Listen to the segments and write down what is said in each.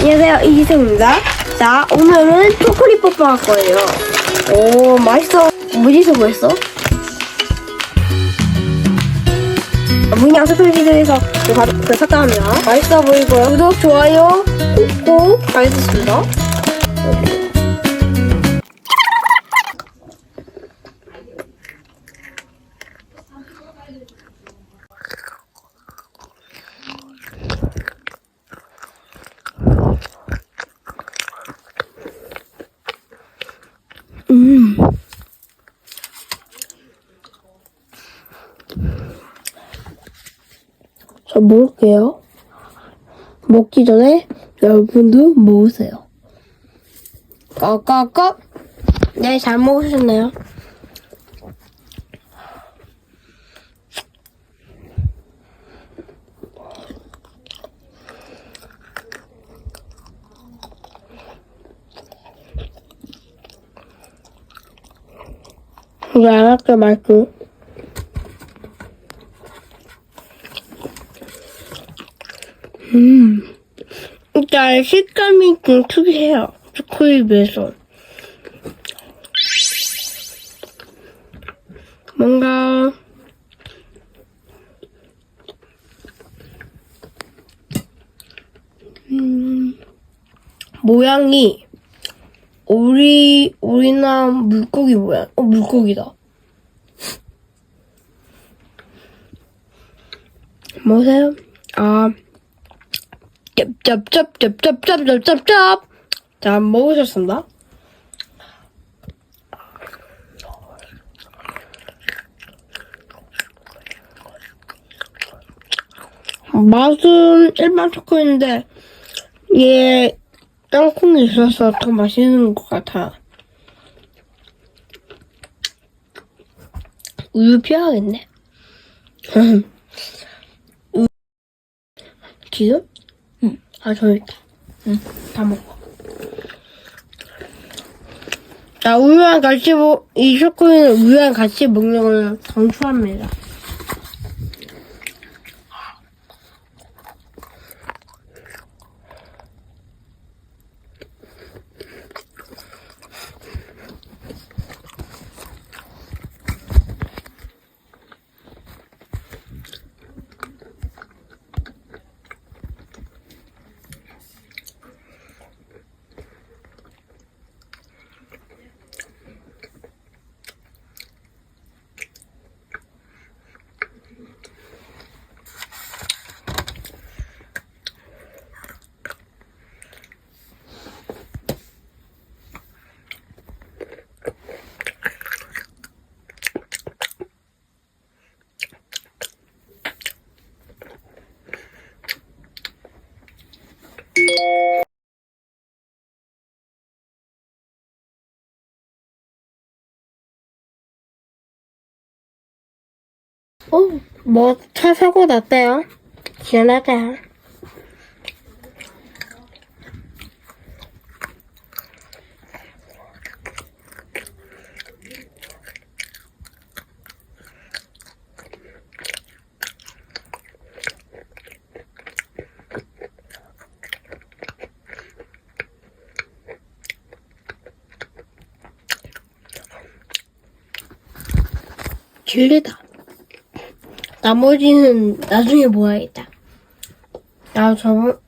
안녕하세요 이지성입니다. 자 오늘은 초콜릿 뽀뽀 할 거예요. 오 맛있어. 무지서 보였어? 문양 스토리에서 그 샀답니다. 맛있어 보이고요. 구독 좋아요 꾹꾹 알겠습니다. 음. 저 먹을게요. 먹기 전에 여러분도 먹으세요. 꺼꺼꺼. 네, 잘 먹으셨나요? 이거 안 할게 말고. 음. 일단 식감이 좀 특이해요. 초콜릿 비해서. 뭔가 음, 모양이 오리 오리나 물고기 모양. 어 물고기다. 뭐세요? 아 짭짭짭짭짭짭짭짭짭 자 먹으셨습니다. 맛은 일반 초코인데 얘 땅콩이 있어서 더 맛있는 것 같아. 우유 피워야겠네. 우- 지금? 응. 아, 저기 있다. 응, 다 먹어. 자, 우유랑 같이 먹, 이 초코는 우유랑 같이 먹는 걸 강추합니다. 어, 뭐, 차 사고 났대요. 지연하자. 길리다. 나머지는 나중에 모아야겠다. 나 저번,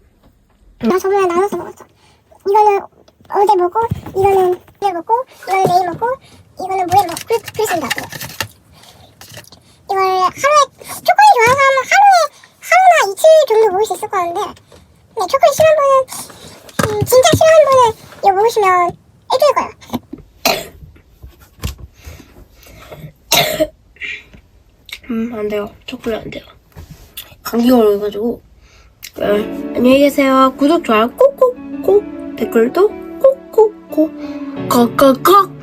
나 저번에 나눠서 먹었어. 이거는 어제 먹고, 이거는 내일 먹고, 이거는 내일 먹고, 이거는 모레 먹고, 그, 그랬습니다. 이걸 하루에, 초콜릿 좋아하는 하루에, 하루나 이틀 정도 먹을 수 있을 것 같은데, 근데 초콜릿 싫어하는 분은, 음, 진짜 싫어하는 분은 이거 먹으시면 애교일 거예요. 음, 안 돼요. 초콜릿 안 돼요. 감기 걸려가지고. 네, 안녕히 계세요. 구독, 좋아요 꾹꾹꾹. 댓글도 꾹꾹꾹. 꺽꺽꺽.